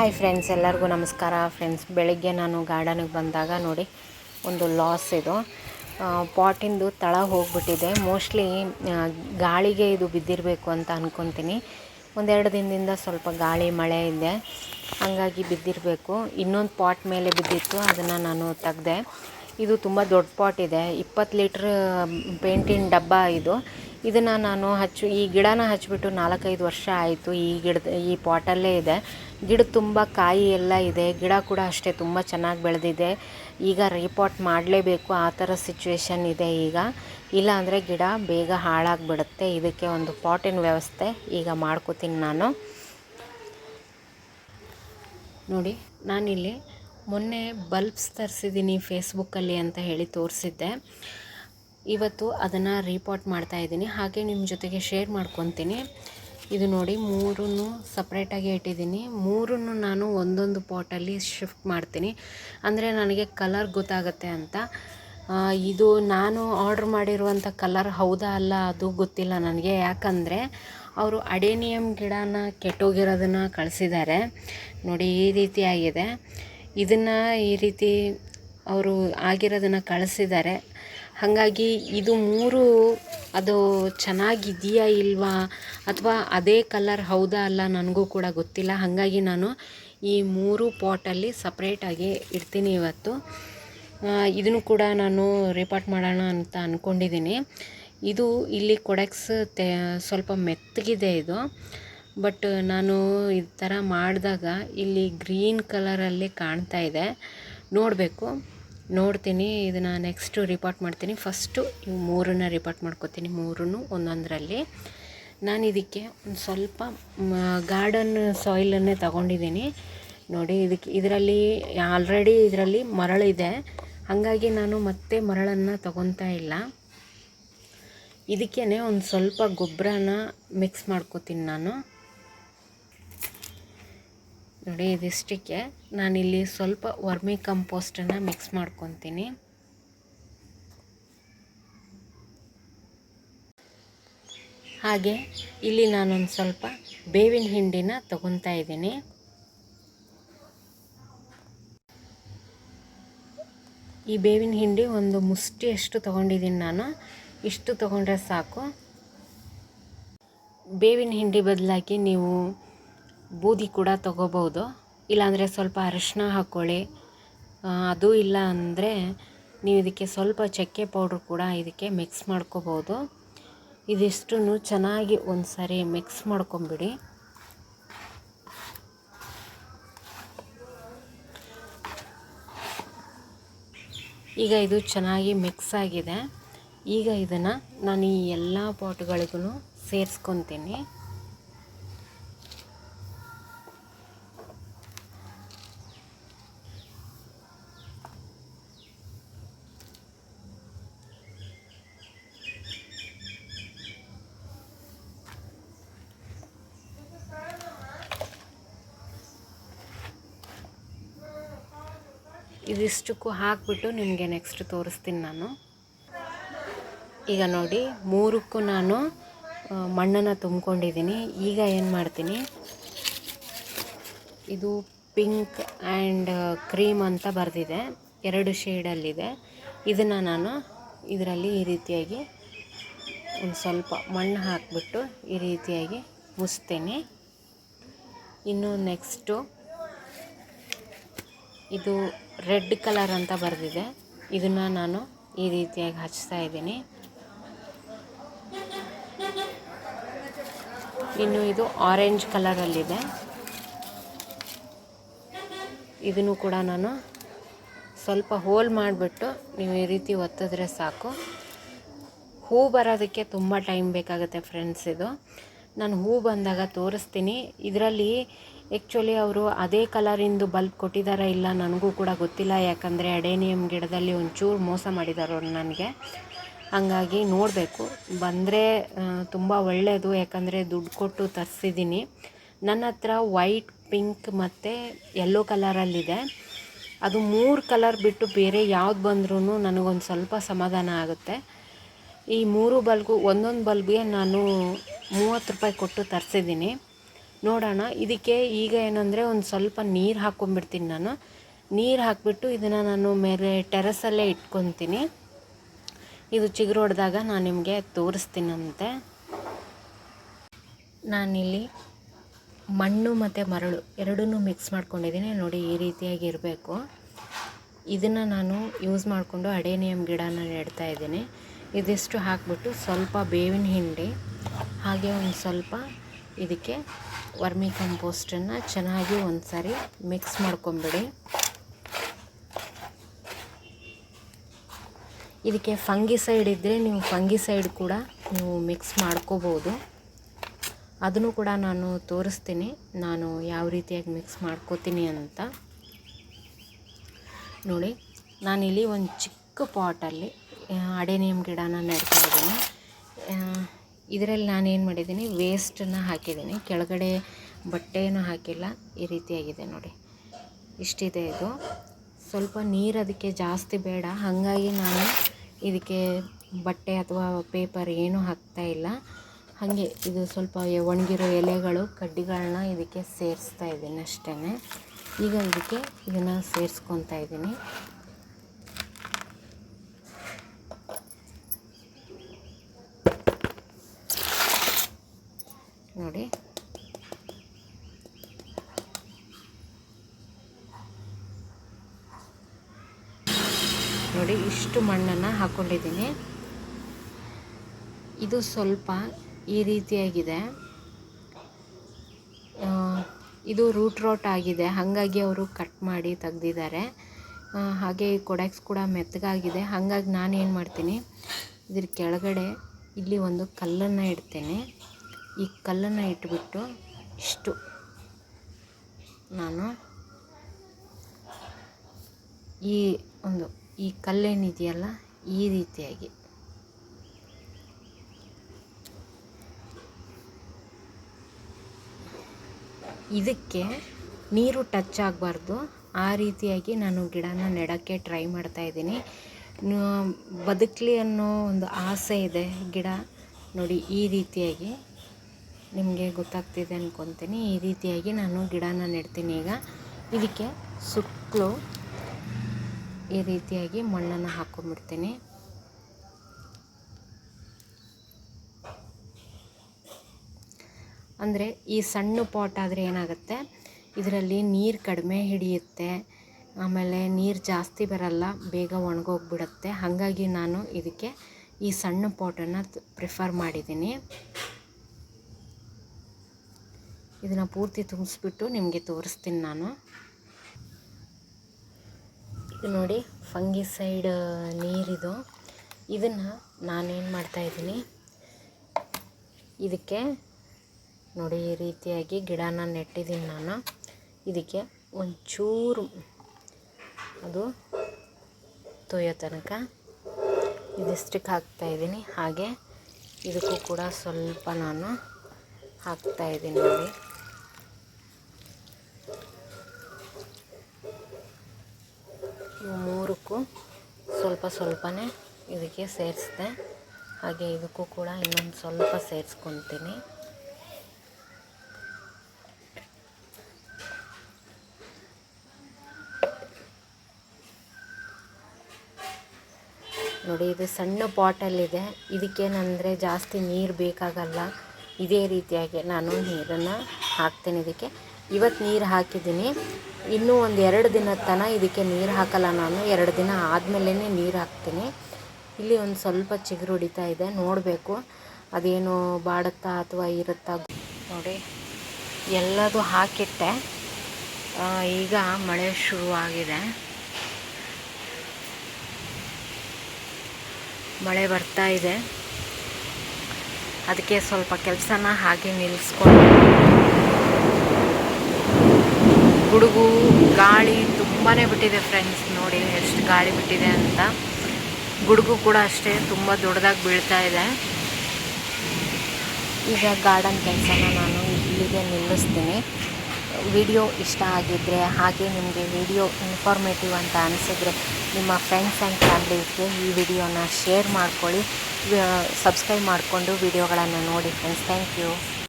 Hi friends ಎಲ್ಲರಿಗೂ ನಮಸ್ಕಾರ. Friends ಬೆಳಿಗ್ಗೆ ನಾನು ಗಾರ್ಡನಿಗೆ ಬಂದಾಗ ನೋಡಿ, ಒಂದು ಲಾಸ್ ಇದು. ಪಾಟಿಂದು ತಳ ಹೋಗ್ಬಿಟ್ಟಿದೆ. ಮೋಸ್ಟ್ಲಿ ಗಾಳಿಗೆ ಇದು ಬಿದ್ದಿರಬೇಕು ಅಂತ ಅಂದ್ಕೊತೀನಿ ಒಂದೆರಡು ದಿನದಿಂದ ಸ್ವಲ್ಪ ಗಾಳಿ, ಮಳೆ ಇದೆ. ಹಾಗಾಗಿ ಬಿದ್ದಿರಬೇಕು. ಇನ್ನೊಂದು ಪಾಟ್ ಮೇಲೆ ಬಿದ್ದಿತ್ತು, ಅದನ್ನು ನಾನು ತೆಗ್ದೆ. ಇದು ತುಂಬ ದೊಡ್ಡ ಪಾಟ್ ಇದೆ. ಇಪ್ಪತ್ತು ಲೀಟ್ರ್ ಪೇಂಟಿನ ಡಬ್ಬ ಇದು. ಇದನ್ನು ನಾನು ಹಚ್ಚು, ಈ ಗಿಡನ ಹಚ್ಚಿಬಿಟ್ಟು ನಾಲ್ಕೈದು ವರ್ಷ ಆಯಿತು ಈ ಗಿಡದ, ಈ ಪಾಟಲ್ಲೇ ಇದೆ. ಗಿಡ ತುಂಬ ಕಾಯಿ ಎಲ್ಲ ಇದೆ. ಗಿಡ ಕೂಡ ಅಷ್ಟೇ ತುಂಬ ಚೆನ್ನಾಗಿ ಬೆಳೆದಿದೆ. ಈಗ ರೀಪಾಟ್ ಮಾಡಲೇಬೇಕು, ಆ ಥರ ಸಿಚುವೇಶನ್ ಇದೆ ಈಗ. ಇಲ್ಲ ಅಂದರೆ ಗಿಡ ಬೇಗ ಹಾಳಾಗಿಬಿಡುತ್ತೆ. ಇದಕ್ಕೆ ಒಂದು ಪಾಟಿನ ವ್ಯವಸ್ಥೆ ಈಗ ಮಾಡ್ಕೋತೀನಿ ನಾನು. ನೋಡಿ, ನಾನಿಲ್ಲಿ ಮೊನ್ನೆ ಬಲ್ಬ್ಸ್ ತರಿಸಿದ್ದೀನಿ ಫೇಸ್ಬುಕ್ಕಲ್ಲಿ ಅಂತ ಹೇಳಿ ತೋರಿಸಿದ್ದೆ. ಇವತ್ತು ಅದನ್ನು ರೀಪಾಟ್ ಮಾಡ್ತಾ ಇದ್ದೀನಿ. ಹಾಗೆ ನಿಮ್ಮ ಜೊತೆಗೆ ಶೇರ್ ಮಾಡ್ಕೊತೀನಿ. ಇದು ನೋಡಿ, ಮೂರನ್ನು ಸಪ್ರೇಟಾಗಿ ಇಟ್ಟಿದ್ದೀನಿ. ಮೂರನ್ನು ನಾನು ಒಂದೊಂದು ಪಾಟಲ್ಲಿ ಶಿಫ್ಟ್ ಮಾಡ್ತೀನಿ. ಅಂದರೆ ನನಗೆ ಕಲರ್ ಗೊತ್ತಾಗುತ್ತೆ ಅಂತ. ಇದು ನಾನು ಆರ್ಡ್ರ್ ಮಾಡಿರುವಂಥ ಕಲರ್ ಹೌದಾ ಅಲ್ಲ ಅದು ಗೊತ್ತಿಲ್ಲ ನನಗೆ. ಯಾಕಂದರೆ ಅವರು ಅಡೇನಿಯಂ ಗಿಡನ ಕೆಟ್ಟೋಗಿರೋದನ್ನು ಕಳಿಸಿದ್ದಾರೆ. ನೋಡಿ, ಈ ರೀತಿಯಾಗಿದೆ ಇದನ್ನು ಈ ರೀತಿ ಅವರು ಆಗಿರೋದನ್ನು ಕಳಿಸಿದ್ದಾರೆ ಹಾಗಾಗಿ ಇದು ಮೂರು ಅದು ಚೆನ್ನಾಗಿದೆಯಾ ಇಲ್ವಾ? ಅಥವಾ ಅದೇ ಕಲರ್ ಹೌದಾ ಅಲ್ಲ ನನಗೂ ಕೂಡ ಗೊತ್ತಿಲ್ಲ. ಹಾಗಾಗಿ ನಾನು ಈ ಮೂರು ಪಾಟಲ್ಲಿ ಸಪ್ರೇಟಾಗಿ ಇಡ್ತೀನಿ ಇವತ್ತು. ಇದನ್ನು ಕೂಡ ನಾನು ರಿಪಾರ್ಟ್ ಮಾಡೋಣ ಅಂತ ಅಂದ್ಕೊಂಡಿದ್ದೀನಿ ಇದು ಇಲ್ಲಿ ಕೊಡೆಕ್ಸ್ ತೆ ಸ್ವಲ್ಪ ಮೆತ್ತಗಿದೆ ಇದು. ಬಟ್ ನಾನು ಈ ಥರ ಮಾಡಿದಾಗ ಇಲ್ಲಿ ಗ್ರೀನ್ ಕಲರಲ್ಲಿ ಕಾಣ್ತಾ ಇದೆ. ನೋಡಬೇಕು. ನೋಡ್ತೀನಿ, ಇದನ್ನು ನೆಕ್ಸ್ಟು ರಿಪೋರ್ಟ್ ಮಾಡ್ತೀನಿ. ಫಸ್ಟು ಇವು ಮೂರನ್ನು ರಿಪೋರ್ಟ್ ಮಾಡ್ಕೊತೀನಿ, ಮೂರನ್ನು ಒಂದೊಂದರಲ್ಲಿ. ನಾನು ಇದಕ್ಕೆ ಒಂದು ಸ್ವಲ್ಪ ಗಾರ್ಡನ್ ಸಾಯಿಲನ್ನೇ ತಗೊಂಡಿದ್ದೀನಿ. ನೋಡಿ, ಇದಕ್ಕೆ, ಇದರಲ್ಲಿ ಆಲ್ರೆಡಿ ಇದರಲ್ಲಿ ಮರಳಿದೆ ಹಾಗಾಗಿ ನಾನು ಮತ್ತೆ ಮರಳನ್ನು ತಗೊತಾ ಇಲ್ಲ. ಇದಕ್ಕೇ ಒಂದು ಸ್ವಲ್ಪ ಗೊಬ್ಬರನ ಮಿಕ್ಸ್ ಮಾಡ್ಕೋತೀನಿ ನಾನು. ನೋಡಿ ಇದಿಷ್ಟಕ್ಕೆ ನಾನಿಲ್ಲಿ ಸ್ವಲ್ಪ ವರ್ಮಿ ಕಂಪೋಸ್ಟನ್ನು ಮಿಕ್ಸ್ ಮಾಡ್ಕೊತೀನಿ. ಹಾಗೆ ಇಲ್ಲಿ ನಾನೊಂದು ಸ್ವಲ್ಪ ಬೇವಿನ ಹಿಂಡಿನ ತಗೊತಾ ಇದ್ದೀನಿ. ಈ ಬೇವಿನ ಹಿಂಡಿ ಒಂದು ಮುಷ್ಟಿಯಷ್ಟು ತೊಗೊಂಡಿದ್ದೀನಿ ನಾನು. ಇಷ್ಟು ತೊಗೊಂಡ್ರೆ ಸಾಕು. ಬೇವಿನ ಹಿಂಡಿ ಬದಲಾಗಿ ನೀವು ಬೂದಿ ಕೂಡ ತೊಗೋಬೋದು. ಇಲ್ಲಾಂದರೆ ಸ್ವಲ್ಪ ಅರಿಶಿನ ಹಾಕ್ಕೊಳ್ಳಿ ಅದು ಇಲ್ಲ ಅಂದರೆ ನೀವು ಇದಕ್ಕೆ ಸ್ವಲ್ಪ ಚಕ್ಕೆ ಪೌಡ್ರ್ ಕೂಡ ಇದಕ್ಕೆ ಮಿಕ್ಸ್ ಮಾಡ್ಕೋಬೋದು. ಇದಿಷ್ಟು ಚೆನ್ನಾಗಿ ಒಂದು ಸಾರಿ ಮಿಕ್ಸ್ ಮಾಡ್ಕೊಂಬಿಡಿ. ಈಗ ಇದು ಚೆನ್ನಾಗಿ ಮಿಕ್ಸ್ ಆಗಿದೆ. ಈಗ ಇದನ್ನು ನಾನು ಈ ಎಲ್ಲ ಪಾಟ್ಗಳಿಗೂ ಸೇರಿಸ್ಕೊತೀನಿ. ಇದಿಷ್ಟಕ್ಕೂ ಹಾಕ್ಬಿಟ್ಟು ನಿಮಗೆ ನೆಕ್ಸ್ಟ್ ತೋರಿಸ್ತೀನಿ ನಾನು. ಈಗ ನೋಡಿ, ಮೂರಕ್ಕೂ ನಾನು ಮಣ್ಣನ್ನು ತುಂಬಿಕೊಂಡಿದ್ದೀನಿ. ಈಗ ಏನು ಮಾಡ್ತೀನಿ? ಇದು ಪಿಂಕ್ ಆ್ಯಂಡ್ ಕ್ರೀಮ್ ಅಂತ ಬರೆದಿದೆ. ಎರಡು ಶೇಡಲ್ಲಿದೆ ಇದನ್ನು ನಾನು ಇದರಲ್ಲಿ ಈ ರೀತಿಯಾಗಿ ಒಂದು ಸ್ವಲ್ಪ ಮಣ್ಣು ಹಾಕಿಬಿಟ್ಟು ಈ ರೀತಿಯಾಗಿ ಮುಚ್ತೇನೆ. ಇನ್ನು ನೆಕ್ಸ್ಟು ಇದು ರೆಡ್ ಕಲರ್ ಅಂತ ಬರೆದಿದೆ. ಇದನ್ನು ನಾನು ಈ ರೀತಿಯಾಗಿ ಹಚ್ತಾ ಇದ್ದೀನಿ. ಇನ್ನು ಇದು ಆರೆಂಜ್ ಕಲರಲ್ಲಿದೆ ಇದನ್ನು ಕೂಡ ನಾನು ಸ್ವಲ್ಪ ಹೋಲ್ ಮಾಡಿಬಿಟ್ಟು ನೀವು ಈ ರೀತಿ ಒತ್ತಿದ್ರೆ ಸಾಕು. ಹೂ ಬರೋದಕ್ಕೆ ತುಂಬ ಟೈಮ್ ಬೇಕಾಗುತ್ತೆ ಫ್ರೆಂಡ್ಸ್ ಇದು. ನಾನು ಹೂ ಬಂದಾಗ ತೋರಿಸ್ತೀನಿ. ಇದರಲ್ಲಿ ಆ್ಯಕ್ಚುಲಿ ಅವರು ಅದೇ ಕಲರಿಂದು ಬಲ್ಬ್ ಕೊಟ್ಟಿದ್ದಾರಾ ಇಲ್ಲ ನನಗೂ ಕೂಡ ಗೊತ್ತಿಲ್ಲ. ಯಾಕಂದರೆ ಅಡೇನಿಯಮ್ ಗಿಡದಲ್ಲಿ ಒಂಚೂರು ಮೋಸ ಮಾಡಿದ್ದಾರೆ ಅವ್ರು ನನಗೆ. ಹಂಗಾಗಿ ನೋಡಬೇಕು. ಬಂದರೆ ತುಂಬ ಒಳ್ಳೆಯದು ಯಾಕಂದರೆ ದುಡ್ಡು ಕೊಟ್ಟು ತರಿಸಿದ್ದೀನಿ ನನ್ನ ಹತ್ರ ವೈಟ್, ಪಿಂಕ್ ಮತ್ತು ಯೆಲ್ಲೋ ಕಲರಲ್ಲಿದೆ ಅದು ಮೂರು ಕಲರ್ ಬಿಟ್ಟು ಬೇರೆ ಯಾವ್ದು ಬಂದ್ರೂ ನನಗೊಂದು ಸ್ವಲ್ಪ ಸಮಾಧಾನ ಆಗುತ್ತೆ. ಈ ಮೂರು ಬಲ್ಬು, ಒಂದೊಂದು ಬಲ್ಬ್ಗೆ ನಾನು ಮೂವತ್ತು ರೂಪಾಯಿ ಕೊಟ್ಟು ತರಿಸಿದ್ದೀನಿ ನೋಡೋಣ. ಇದಕ್ಕೆ ಈಗ ಏನಂದರೆ ಒಂದು ಸ್ವಲ್ಪ ನೀರು ಹಾಕ್ಕೊಂಬಿಡ್ತೀನಿ ನಾನು. ನೀರು ಹಾಕಿಬಿಟ್ಟು ಇದನ್ನು ನಾನು ಮೇಲೆ ಟೆರಸಲ್ಲೇ ಇಟ್ಕೊತೀನಿ. ಇದು ಚಿಗುರು ನಾನು ನಿಮಗೆ ತೋರಿಸ್ತೀನಂತೆ. ನಾನಿಲ್ಲಿ ಮಣ್ಣು ಮತ್ತು ಮರಳು ಎರಡೂ ಮಿಕ್ಸ್ ಮಾಡ್ಕೊಂಡಿದ್ದೀನಿ. ನೋಡಿ, ಈ ರೀತಿಯಾಗಿ ಇರಬೇಕು. ಇದನ್ನು ನಾನು ಯೂಸ್ ಮಾಡಿಕೊಂಡು ಅಡೇನಿಯಂ ಗಿಡನ ನೆಡ್ತಾ ಇದ್ದೀನಿ. ಇದಿಷ್ಟು ಹಾಕ್ಬಿಟ್ಟು ಸ್ವಲ್ಪ ಬೇವಿನ ಹಿಂಡಿ, ಹಾಗೆ ಒಂದು ಸ್ವಲ್ಪ ಇದಕ್ಕೆ ವರ್ಮಿ ಕಂಪೋಸ್ಟನ್ನು ಚೆನ್ನಾಗಿ ಒಂದು ಸಾರಿ ಮಿಕ್ಸ್ ಮಾಡ್ಕೊಂಬಿಡಿ. ಇದಕ್ಕೆ ಫಂಗಿಸೈಡ್ ಇದ್ದರೆ ನೀವು ಫಂಗಿಸೈಡ್ ಕೂಡ ನೀವು ಮಿಕ್ಸ್ ಮಾಡ್ಕೋಬೋದು. ಅದನ್ನು ಕೂಡ ನಾನು ತೋರಿಸ್ತೀನಿ, ನಾನು ಯಾವ ರೀತಿಯಾಗಿ ಮಿಕ್ಸ್ ಮಾಡ್ಕೋತೀನಿ ಅಂತ. ನೋಡಿ, ನಾನಿಲ್ಲಿ ಒಂದು ಚಿಕ್ಕ ಪಾಟಲ್ಲಿ ಅಡೇನಿಯಂ ಗಿಡನ ನೆಡ್ತಾ ಇದ್ದೀನಿ ಇದರಲ್ಲಿ ನಾನೇನು ಮಾಡಿದ್ದೀನಿ ವೇಸ್ಟನ್ನು ಹಾಕಿದ್ದೀನಿ. ಕೆಳಗಡೆ ಬಟ್ಟೆಯನ್ನು ಹಾಕಿಲ್ಲ. ಈ ರೀತಿಯಾಗಿದೆ ನೋಡಿ. ಇಷ್ಟಿದೆ ಇದು. ಸ್ವಲ್ಪ ನೀರು ಅದಕ್ಕೆ ಜಾಸ್ತಿ ಬೇಡ. ಹಾಗಾಗಿ ನಾನು ಇದಕ್ಕೆ ಬಟ್ಟೆ ಅಥವಾ ಪೇಪರ್ ಏನೂ ಹಾಕ್ತಾ ಇಲ್ಲ. ಹಾಗೆ ಇದು ಸ್ವಲ್ಪ ಒಣಗಿರೋ ಎಲೆಗಳು ಕಡ್ಡಿಗಳನ್ನ ಇದಕ್ಕೆ ಸೇರಿಸ್ತಾ ಇದ್ದೀನಿ ಅಷ್ಟೇ ಈಗ ಇದಕ್ಕೆ ಇದನ್ನು ಸೇರಿಸ್ಕೊತಾ ಇದ್ದೀನಿ ನೋಡಿ ನೋಡಿ, ಇಷ್ಟು ಮಣ್ಣನ್ನು ಹಾಕ್ಕೊಂಡಿದ್ದೀನಿ ಇದು ಸ್ವಲ್ಪ ಈ ರೀತಿಯಾಗಿದೆ. ಇದು ರೂಟ್ ರೋಟ್ ಆಗಿದೆ. ಹಾಗಾಗಿ ಅವರು ಕಟ್ ಮಾಡಿ ತೆಗ್ದಿದ್ದಾರೆ. ಹಾಗೆ ಕೊಡಕ್ಸ್ ಕೂಡ ಮೆತ್ತಗಾಗಿದೆ. ಹಾಗಾಗಿ ನಾನು ಏನು ಮಾಡ್ತೀನಿ, ಇದ್ರ ಕೆಳಗಡೆ ಇಲ್ಲಿ ಒಂದು ಕಲ್ಲನ್ನು ಇಡ್ತೇನೆ. ಈ ಕಲ್ಲನ್ನು ಇಟ್ಬಿಟ್ಟು ಇಷ್ಟು ನಾನು ಈ ಒಂದು ಈ ಕಲ್ಲೇನಿದೆಯಲ್ಲ ಈ ರೀತಿಯಾಗಿ. ಇದಕ್ಕೆ ನೀರು ಟಚ್ ಆಗಬಾರ್ದು. ಆ ರೀತಿಯಾಗಿ ನಾನು ಗಿಡನ ನೆಡೋಕ್ಕೆ ಟ್ರೈ ಮಾಡ್ತಾ ಇದ್ದೀನಿ. ಬದುಕಲಿ ಅನ್ನೋ ಒಂದು ಆಸೆ ಇದೆ ಗಿಡ. ನೋಡಿ, ಈ ರೀತಿಯಾಗಿ ನಿಮಗೆ ಗೊತ್ತಾಗ್ತಿದೆ ಅಂದ್ಕೊತೀನಿ ಈ ರೀತಿಯಾಗಿ ನಾನು ಗಿಡನ ನೆಡ್ತೀನಿ ಈಗ. ಇದಕ್ಕೆ ಸುತ್ತಲೂ ಈ ರೀತಿಯಾಗಿ ಮಣ್ಣನ್ನು ಹಾಕ್ಕೊಂಬಿಡ್ತೀನಿ ಅಂದರೆ ಈ ಸಣ್ಣ ಪಾಟ್ ಆದರೆ ಏನಾಗುತ್ತೆ? ಇದರಲ್ಲಿ ನೀರು ಕಡಿಮೆ ಹಿಡಿಯುತ್ತೆ. ಆಮೇಲೆ ನೀರು ಜಾಸ್ತಿ ಬರಲ್ಲ, ಬೇಗ ಒಣಗೋಗ್ಬಿಡುತ್ತೆ. ಹಾಗಾಗಿ ನಾನು ಇದಕ್ಕೆ ಈ ಸಣ್ಣ ಪಾಟನ್ನು ಪ್ರಿಫರ್ ಮಾಡಿದ್ದೀನಿ. ಇದನ್ನು ಪೂರ್ತಿ ತುಂಬಿಸ್ಬಿಟ್ಟು ನಿಮಗೆ ತೋರಿಸ್ತೀನಿ ನಾನು. ಇದು ನೋಡಿ ಫಂಗಿಸೈಡ್ ನೀರಿದು. ಇದನ್ನು ನಾನೇನು ಮಾಡ್ತಾಯಿದ್ದೀನಿ ಇದಕ್ಕೆ ನೋಡಿ ಈ ರೀತಿಯಾಗಿ ಗಿಡನ ನೆಟ್ಟಿದ್ದೀನಿ ನಾನು. ಇದಕ್ಕೆ ಒಂಚೂರು ಅದು ತೊಯ್ಯೋ ತನಕ ಇದಿಷ್ಟಕ್ಕೆ ಹಾಕ್ತಾಯಿದ್ದೀನಿ ಹಾಗೆ ಇದಕ್ಕೂ ಕೂಡ ಸ್ವಲ್ಪ ನಾನು ಹಾಕ್ತಾಯಿದ್ದೀನಿ ನೋಡಿ. ಮೂರಕ್ಕೂ ಸ್ವಲ್ಪ ಸ್ವಲ್ಪನೇ ಇದಕ್ಕೆ ಸೇರಿಸಿದೆ. ಹಾಗೆ ಇದಕ್ಕೂ ಕೂಡ ಇನ್ನೊಂದು ಸ್ವಲ್ಪ ಸೇರಿಸ್ಕೊತೀನಿ. ನೋಡಿ, ಇದು ಸಣ್ಣ ಪಾಟಲ್ಲಿದೆ. ಇದಕ್ಕೇನಂದರೆ ಜಾಸ್ತಿ ನೀರು ಬೇಕಾಗಲ್ಲ. ಇದೇ ರೀತಿಯಾಗಿ ನಾನು ನೀರನ್ನು ಹಾಕ್ತೀನಿ ಇದಕ್ಕೆ. ಇವತ್ತು ನೀರು ಹಾಕಿದ್ದೀನಿ. ಇನ್ನೂ ಒಂದು ಎರಡು ದಿನದ ತನಕ ಇದಕ್ಕೆ ನೀರು ಹಾಕಲ್ಲ ನಾನು. ಎರಡು ದಿನ ಆದಮೇಲೆ ನೀರು ಹಾಕ್ತೀನಿ. ಇಲ್ಲಿ ಒಂದು ಸ್ವಲ್ಪ ಚಿಗುರು ಹೊಡಿತಾ ಇದೆ. ನೋಡಬೇಕು. ಅದೇನು ಬಾಡುತ್ತಾ ಅಥವಾ ಇರುತ್ತಾ ನೋಡಿ, ಎಲ್ಲದು ಹಾಕಿಟ್ಟೆ. ಈಗ ಮಳೆ ಶುರುವಾಗಿದೆ. ಮಳೆ ಬರ್ತಾ ಇದೆ. ಅದಕ್ಕೆ ಸ್ವಲ್ಪ ಕೆಲಸನ ಹಾಗೆ ನಿಲ್ಲಿಸ್ಕೊಂಡು ಗುಡುಗು, ಗಾಳಿ ತುಂಬಾ ಬಿಟ್ಟಿದೆ ಫ್ರೆಂಡ್ಸ್ ನೋಡಿ ಎಷ್ಟು ಗಾಳಿ ಬಿಟ್ಟಿದೆ ಅಂತ. ಗುಡುಗು ಕೂಡ ಅಷ್ಟೇ, ತುಂಬ ದೊಡ್ಡದಾಗಿ ಬೀಳ್ತಾ ಇದೆ. ಈಗ ಗಾರ್ಡನ್ ಕೆಲಸನ ನಾನು ಇಲ್ಲಿಗೆ ನಿಲ್ಲಿಸ್ತೀನಿ. ವಿಡಿಯೋ ಇಷ್ಟ ಆಗಿದ್ದರೆ ಹಾಗೆ ನಿಮಗೆ ವಿಡಿಯೋ ಇನ್ಫಾರ್ಮೇಟಿವ್ ಅಂತ ಅನಿಸಿದ್ರೆ, ನಿಮ್ಮ ಫ್ರೆಂಡ್ಸ್ ಆ್ಯಂಡ್ ಫ್ಯಾಮಿಲಿಗೆ ಈ ವಿಡಿಯೋನ ಶೇರ್ ಮಾಡ್ಕೊಳ್ಳಿ. ಸಬ್ಸ್ಕ್ರೈಬ್ ಮಾಡಿಕೊಂಡು ವಿಡಿಯೋಗಳನ್ನು ನೋಡಿ ಫ್ರೆಂಡ್ಸ್ ಥ್ಯಾಂಕ್ ಯು